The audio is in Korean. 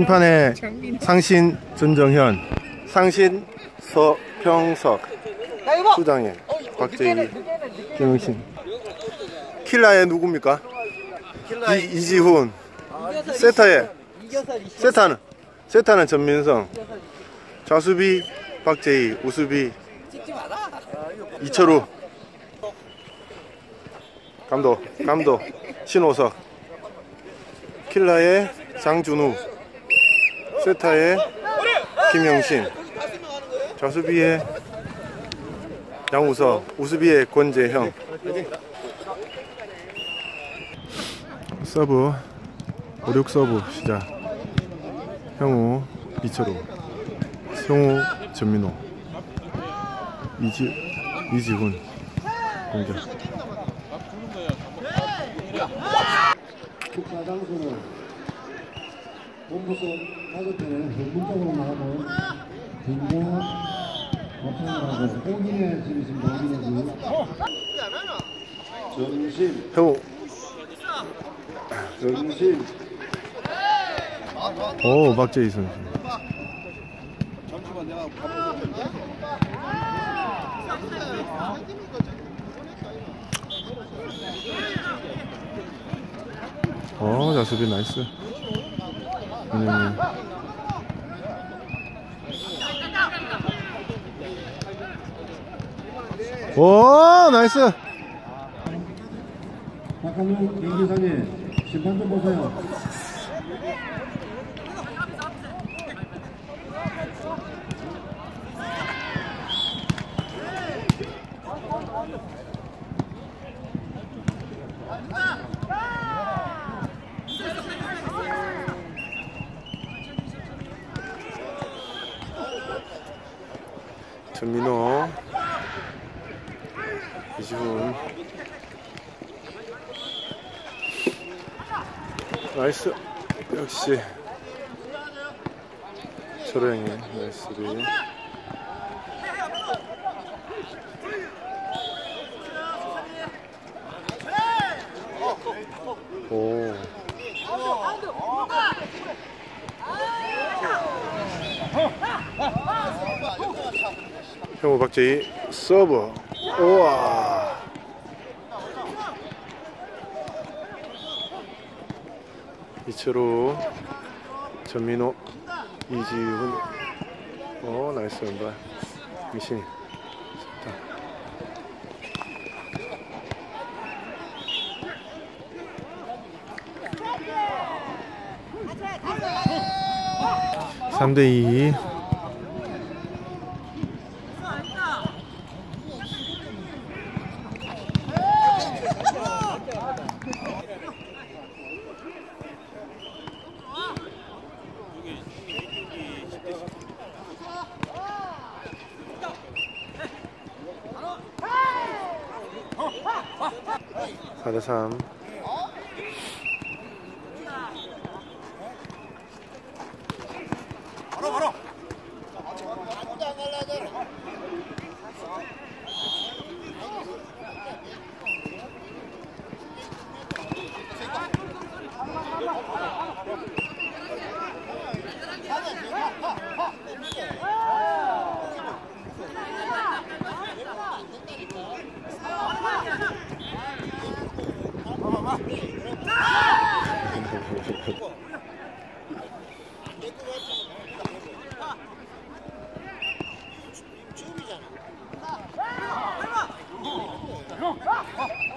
심판의 상신 전정현, 상신 서평석, 수장의 박재희, 김영신. 킬라의 누굽니까? 이, 이지훈. 세타의 세타는 세타는 전민성. 좌수비 박재희, 우수비 이철우. 감독, 감독 신호석. 킬라의 장준우. 세타의 김영신. 좌수비의 양우석 우수비의 권재형. 서브 5, 6 서브 시작. 형우 이철우. 성우 전민호. 이지, 이지훈. 공격 본부서 가족 때는 전문적으로 나가고 굉장히 걱정을 하고 오기네 지금 있습니다. 오기네 정신 형우 정신 오 박재희 선수. 어 자수비 나이스 음. 오 나이스 박한용 경기장에 심판 좀 보세요. 전민호. 이지훈. 나이스. 역시. 철호형이 나이스리. 오 형우 박재희 서브. 우와. 이철우 전민호 이지훈. 어 나이스 왼발 미신이. 좋다. 삼대 患者さ。Ha, ha, ha.